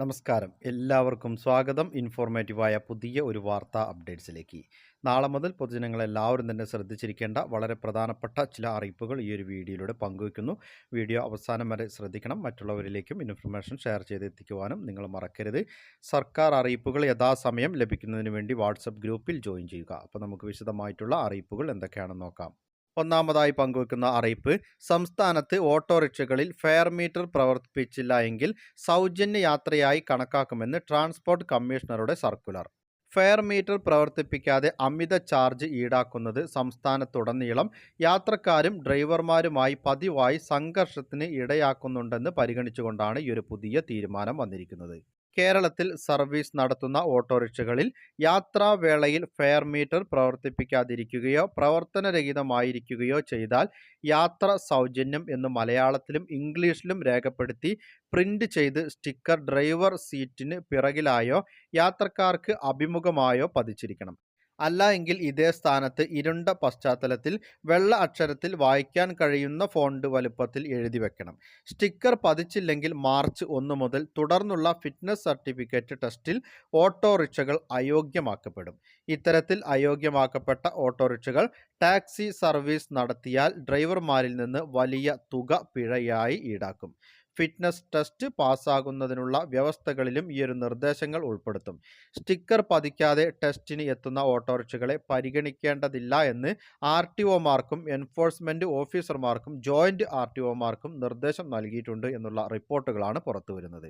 നമസ്കാരം. എല്ലാവർക്കും സ്വാഗതം. ഇൻഫോർമേറ്റീവായ പുതിയ ഒരു വാർത്താ അപ്ഡേറ്റ്സിലേക്ക്. നാളെ മുതൽ പൊതുജനങ്ങൾ എല്ലാവരും തന്നെ ശ്രദ്ധിച്ചിരിക്കേണ്ട വളരെ പ്രധാനപ്പെട്ട ചില അറിയിപ്പുകൾ ഈ ഒരു വീഡിയോയിലൂടെ പങ്കുവയ്ക്കുന്നു. വീഡിയോ അവസാനം വരെ ശ്രദ്ധിക്കണം. മറ്റുള്ളവരിലേക്കും ഇൻഫർമേഷൻ ഷെയർ ചെയ്തെത്തിക്കുവാനും നിങ്ങൾ മറക്കരുത്. സർക്കാർ അറിയിപ്പുകൾ യഥാസമയം ലഭിക്കുന്നതിന് വേണ്ടി വാട്സപ്പ് ഗ്രൂപ്പിൽ ജോയിൻ ചെയ്യുക. അപ്പോൾ നമുക്ക് വിശദമായിട്ടുള്ള അറിയിപ്പുകൾ എന്തൊക്കെയാണെന്ന് നോക്കാം. ഒന്നാമതായി പങ്കുവെക്കുന്ന അറിയിപ്പ് സംസ്ഥാനത്ത് ഓട്ടോറിക്ഷകളിൽ ഫെയർ മീറ്റർ പ്രവർത്തിപ്പിച്ചില്ല എങ്കിൽ സൗജന്യ യാത്രയായി കണക്കാക്കുമെന്ന് ട്രാൻസ്പോർട്ട് കമ്മീഷണറുടെ സർക്കുലർ. ഫെയർ മീറ്റർ പ്രവർത്തിപ്പിക്കാതെ അമിത ചാർജ് ഈടാക്കുന്നത് സംസ്ഥാനത്തുടനീളം യാത്രക്കാരും ഡ്രൈവർമാരുമായി പതിവായി സംഘർഷത്തിന് ഇടയാക്കുന്നുണ്ടെന്ന് പരിഗണിച്ചുകൊണ്ടാണ് ഈ ഒരു പുതിയ തീരുമാനം വന്നിരിക്കുന്നത്. കേരളത്തിൽ സർവീസ് നടത്തുന്ന ഓട്ടോറിക്ഷകളിൽ യാത്രാവേളയിൽ ഫെയർ മീറ്റർ പ്രവർത്തിപ്പിക്കാതിരിക്കുകയോ പ്രവർത്തനരഹിതമായിരിക്കുകയോ ചെയ്താൽ യാത്ര സൗജന്യം എന്ന് മലയാളത്തിലും ഇംഗ്ലീഷിലും രേഖപ്പെടുത്തി പ്രിന്റ് ചെയ്ത് സ്റ്റിക്കർ ഡ്രൈവർ സീറ്റിന് പിറകിലായോ യാത്രക്കാർക്ക് അഭിമുഖമായോ പതിച്ചിരിക്കണം. അല്ല എങ്കിൽ ഇതേ സ്ഥാനത്ത് ഇരുണ്ട പശ്ചാത്തലത്തിൽ വെള്ള അക്ഷരത്തിൽ വായിക്കാൻ കഴിയുന്ന ഫോണ്ട് വലുപ്പത്തിൽ എഴുതി വെക്കണം. സ്റ്റിക്കർ പതിച്ചില്ലെങ്കിൽ മാർച്ച് ഒന്ന് മുതൽ തുടർന്നുള്ള ഫിറ്റ്നസ് സർട്ടിഫിക്കറ്റ് ടെസ്റ്റിൽ ഓട്ടോറിക്ഷകൾ അയോഗ്യമാക്കപ്പെടും. ഇത്തരത്തിൽ അയോഗ്യമാക്കപ്പെട്ട ഓട്ടോറിക്ഷകൾ ടാക്സി സർവീസ് നടത്തിയാൽ ഡ്രൈവർമാരിൽ നിന്ന് വലിയ തുക പിഴയായി ഈടാക്കും. ഫിറ്റ്നസ് ടെസ്റ്റ് പാസ്സാകുന്നതിനുള്ള വ്യവസ്ഥകളിലും ഈ ഒരു നിർദ്ദേശങ്ങൾ ഉൾപ്പെടുത്തും. സ്റ്റിക്കർ പതിക്കാതെ ടെസ്റ്റിന് എത്തുന്ന ഓട്ടോറിക്ഷകളെ പരിഗണിക്കേണ്ടതില്ല എന്ന് ആർ ടി ഒമാർക്കും എൻഫോഴ്സ്മെന്റ് ഓഫീസർമാർക്കും ജോയിന്റ് ആർ ടി ഒമാർക്കും നിർദ്ദേശം നൽകിയിട്ടുണ്ട് എന്നുള്ള റിപ്പോർട്ടുകളാണ് പുറത്തുവരുന്നത്.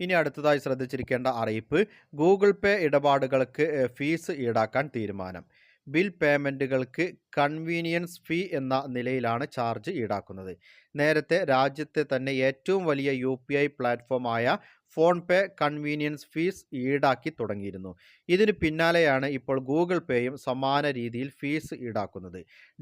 ഇനി അടുത്തതായി ശ്രദ്ധിച്ചിരിക്കേണ്ട അറിയിപ്പ് ഗൂഗിൾ പേ ഇടപാടുകൾക്ക് ഫീസ് ഈടാക്കാൻ തീരുമാനം. ബിൽ പേയ്മെന്റുകൾക്ക് കൺവീനിയൻസ് ഫീ എന്ന നിലയിലാണ് ചാർജ് ഈടാക്കുന്നത്. നേരത്തെ രാജ്യത്തെ തന്നെ ഏറ്റവും വലിയ യു പി ഐ പ്ലാറ്റ്ഫോമായ ഫോൺ പേ കൺവീനിയൻസ് ഫീസ് ഈടാക്കി തുടങ്ങിയിരുന്നു. ഇതിന് പിന്നാലെയാണ് ഇപ്പോൾ ഗൂഗിൾ പേയും സമാന രീതിയിൽ ഫീസ് ഈടാക്കുന്നത്.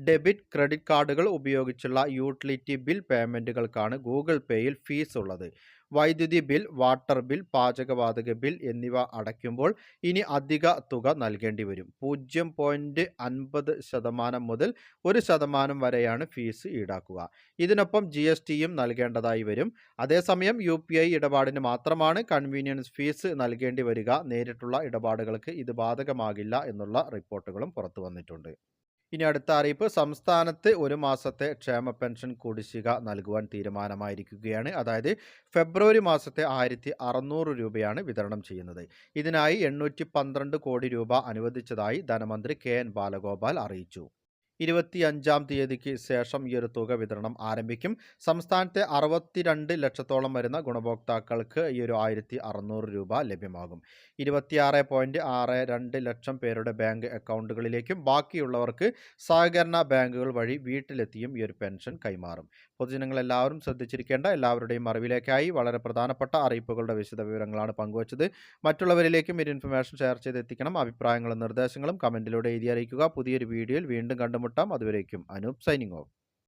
ഡെബിറ്റ് ക്രെഡിറ്റ് കാർഡുകൾ ഉപയോഗിച്ചുള്ള യൂട്ടിലിറ്റി ബിൽ പേയ്മെന്റുകൾക്കാണ് ഗൂഗിൾ പേയിൽ ഫീസ് ഉള്ളത്. വൈദ്യുതി ബിൽ വാട്ടർ ബിൽ പാചകവാതക ബിൽ എന്നിവ അടയ്ക്കുമ്പോൾ ഇനി അധിക തുക നൽകേണ്ടി വരും. പൂജ്യം പോയിന്റ് അൻപത് ശതമാനം മുതൽ ഒരു ശതമാനം വരെയാണ് ഫീസ് ഈടാക്കുക. ഇതിനൊപ്പം ജി എസ് ടിയും നൽകേണ്ടതായി വരും. അതേസമയം യു പി ഐ ഇടപാടിന് മാത്രമാണ് കൺവീനിയൻസ് ഫീസ് നൽകേണ്ടി വരിക. നേരിട്ടുള്ള ഇടപാടുകൾക്ക് ഇത് ബാധകമാകില്ല എന്നുള്ള റിപ്പോർട്ടുകളും പുറത്തു വന്നിട്ടുണ്ട്. ഇനി അടുത്ത അറിയിപ്പ് സംസ്ഥാനത്ത് ഒരു മാസത്തെ ക്ഷേമ പെൻഷൻ കുടിശ്ശിക നൽകുവാൻ തീരുമാനമായിരിക്കുകയാണ്. അതായത് ഫെബ്രുവരി മാസത്തെ ആയിരത്തി അറുന്നൂറ് രൂപയാണ് വിതരണം ചെയ്യുന്നത്. ഇതിനായി എണ്ണൂറ്റി കോടി രൂപ അനുവദിച്ചതായി ധനമന്ത്രി കെ എൻ ബാലഗോപാൽ അറിയിച്ചു. ഇരുപത്തിയഞ്ചാം തീയതിക്ക് ശേഷം ഈ ഒരു തുക വിതരണം ആരംഭിക്കും. സംസ്ഥാനത്തെ അറുപത്തിരണ്ട് ലക്ഷത്തോളം വരുന്ന ഗുണഭോക്താക്കൾക്ക് ഈ ഒരു ആയിരത്തി അറുന്നൂറ് രൂപ ലഭ്യമാകും. ഇരുപത്തിയാറ് പോയിന്റ് ആറ് രണ്ട് ലക്ഷം പേരുടെ ബാങ്ക് അക്കൗണ്ടുകളിലേക്കും ബാക്കിയുള്ളവർക്ക് സഹകരണ ബാങ്കുകൾ വഴി വീട്ടിലെത്തിയും ഈ ഒരു പെൻഷൻ കൈമാറും. പൊതുജനങ്ങൾ എല്ലാവരും ശ്രദ്ധിച്ചിരിക്കേണ്ട എല്ലാവരുടെയും അറിവിലേക്കായി വളരെ പ്രധാനപ്പെട്ട അറിയിപ്പുകളുടെ വിശദ വിവരങ്ങളാണ് പങ്കുവച്ചത്. മറ്റുള്ളവരിലേക്കും ഈ ഇൻഫർമേഷൻ ഷെയർ ചെയ്ത് ചെയ്തെത്തിക്കണം. അഭിപ്രായങ്ങളും നിർദ്ദേശങ്ങളും കമന്റിലൂടെ എഴുതി അറിയിക്കുക. പുതിയൊരു വീഡിയോയിൽ വീണ്ടും കണ്ടുമുട്ടാം അതുവരേക്കും അനൂപ് സൈനിങ് ഓഫ്.